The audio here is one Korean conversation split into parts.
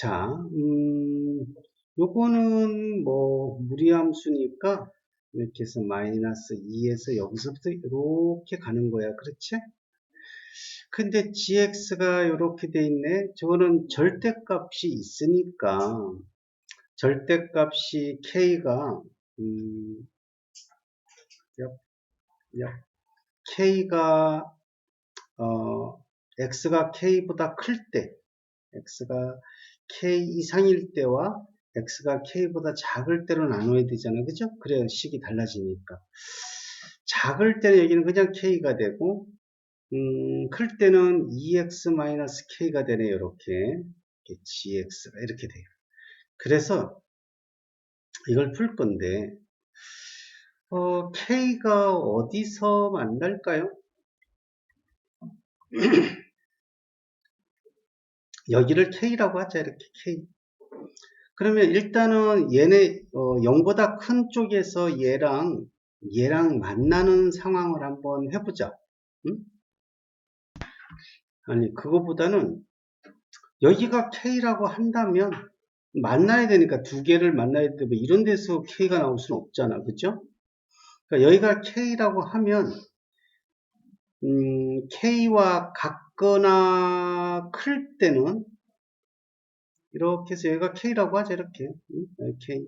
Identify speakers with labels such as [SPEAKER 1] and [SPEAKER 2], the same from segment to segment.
[SPEAKER 1] 자, 음, 요거는 뭐 무리함수니까 이렇게 해서 마이너스 2에서 여기서부터 이렇게 가는 거야. 그렇지? 근데 gx가 이렇게 돼 있네. 저거는 절대값이 있으니까 절대값이 k가 음, 역, 역, k가 어, x가 k보다 클 때, x가 k 이상일 때와 x가 k보다 작을 때로 나눠야 되잖아. 그죠? 그래야 식이 달라지니까. 작을 때는 여기는 그냥 k가 되고, 음, 클 때는 2x-k가 되네요. 이렇게. gx가 이렇게 돼요. 그래서 이걸 풀 건데, 어, k가 어디서 만날까요? 여기를 k라고 하자. 이렇게 k. 그러면 일단은 얘네 어, 0보다 큰 쪽에서 얘랑 얘랑 만나는 상황을 한번 해보자. 응? 아니 그거보다는 여기가 K라고 한다면 만나야 되니까 두 개를 만나야 되고 이런 데서 K가 나올 수는 없잖아. 그죠? 그러니까 여기가 K라고 하면 음, K와 같거나 클 때는 이렇게 해서 여기가 K라고 하죠. 이렇게. 응? K.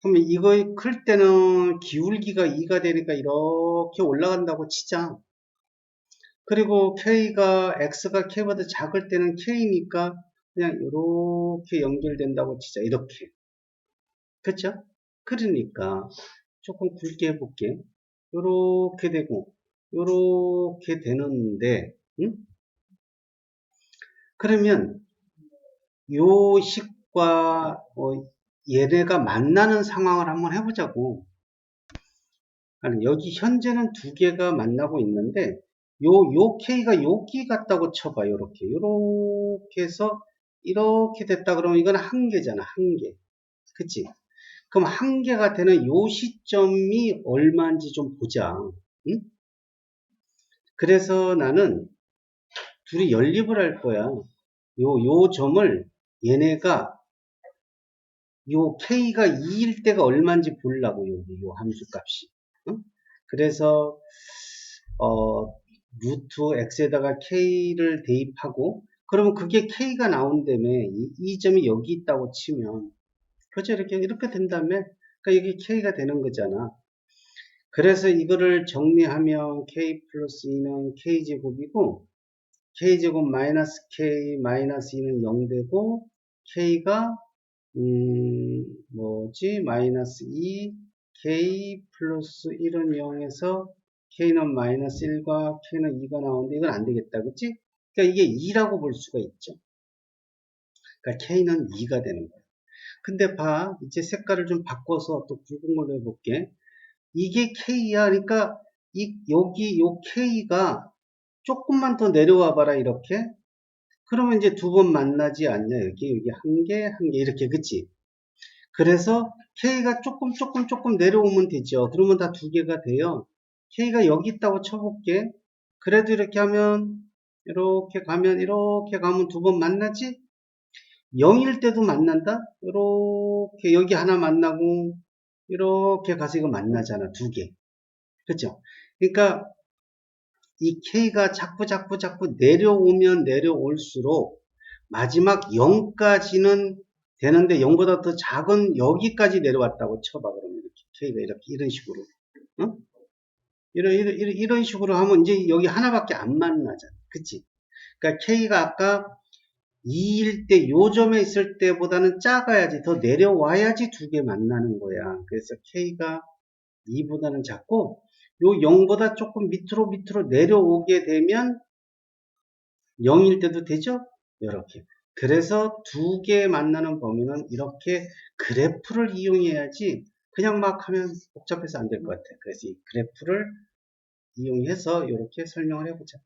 [SPEAKER 1] 그러면 이거 클 때는 기울기가 2가 되니까 이렇게 올라간다고 치자. 그리고 K가 X가 K보다 작을 때는 K니까 그냥 이렇게 연결된다고 치자. 이렇게. 그쵸? 그러니까 조금 굵게 해볼게. 이렇게 되고 이렇게 되는데 응? 그러면 요 식과 어, 얘네가 만나는 상황을 한번 해보자고. 여기 현재는 두 개가 만나고 있는데 요, 요 K가 여기 같다고 쳐봐. 요렇게. 요렇게 해서 이렇게 됐다 그러면 이건 한 개잖아. 한 개. 그치? 그럼 한 개가 되는 요 시점이 얼마인지 좀 보자. 응? 그래서 나는 둘이 연립을 할 거야. 요, 요 점을 얘네가 요 k가 2일 때가 얼마인지 보려고 여기 요 함수 값이. 응? 그래서 어 루트 x에다가 k를 대입하고 그러면 그게 k가 나온다며 이, 이 점이 여기 있다고 치면 그죠? 이렇게 이렇게 된다면 그러니까 여기 k가 되는 거잖아. 그래서 이거를 정리하면 k 플러스 2는 k제곱이고 k제곱 마이너스 k 마이너스 2는 0 되고 k가 음, 뭐지? 마이너스 2, k 플러스 1은 0에서 k는 마이너스 1과 k는 2가 나오는데 이건 안 되겠다. 그치? 그러니까 이게 2라고 볼 수가 있죠. 그러니까 k는 2가 되는 거야. 근데 봐. 이제 색깔을 좀 바꿔서 또 굵은 걸로 해볼게. 이게 k야. 그러니까 이, 여기 요 k가 조금만 더 내려와 봐라. 이렇게. 그러면 이제 두 번 만나지 않냐. 여기, 여기 한 개, 한 개, 이렇게, 그치? 그래서 K가 조금, 조금, 조금 내려오면 되죠. 그러면 다 두 개가 돼요. K가 여기 있다고 쳐볼게. 그래도 이렇게 하면, 이렇게 가면, 이렇게 가면 두 번 만나지? 0일 때도 만난다? 이렇게, 여기 하나 만나고, 이렇게 가서 이거 만나잖아. 두 개. 그쵸? 그러니까, 이 K가 자꾸 자꾸 자꾸 내려오면 내려올수록 마지막 0까지는 되는데 0보다 더 작은 여기까지 내려왔다고 쳐봐 그러면. 이렇게 K가 이렇게 이런 식으로. 어? 이런, 이런, 이런 식으로 하면 이제 여기 하나밖에 안 만나잖아. 그치? 그러니까 K가 아까 2일 때 요점에 있을 때보다는 작아야지 더 내려와야지 두 개 만나는 거야. 그래서 K가 2보다는 작고 요 0보다 조금 밑으로 밑으로 내려오게 되면 0일 때도 되죠? 이렇게. 그래서 두 개 만나는 범위는 이렇게 그래프를 이용해야지 그냥 막 하면 복잡해서 안 될 것 같아요. 그래서 이 그래프를 이용해서 이렇게 설명을 해보자.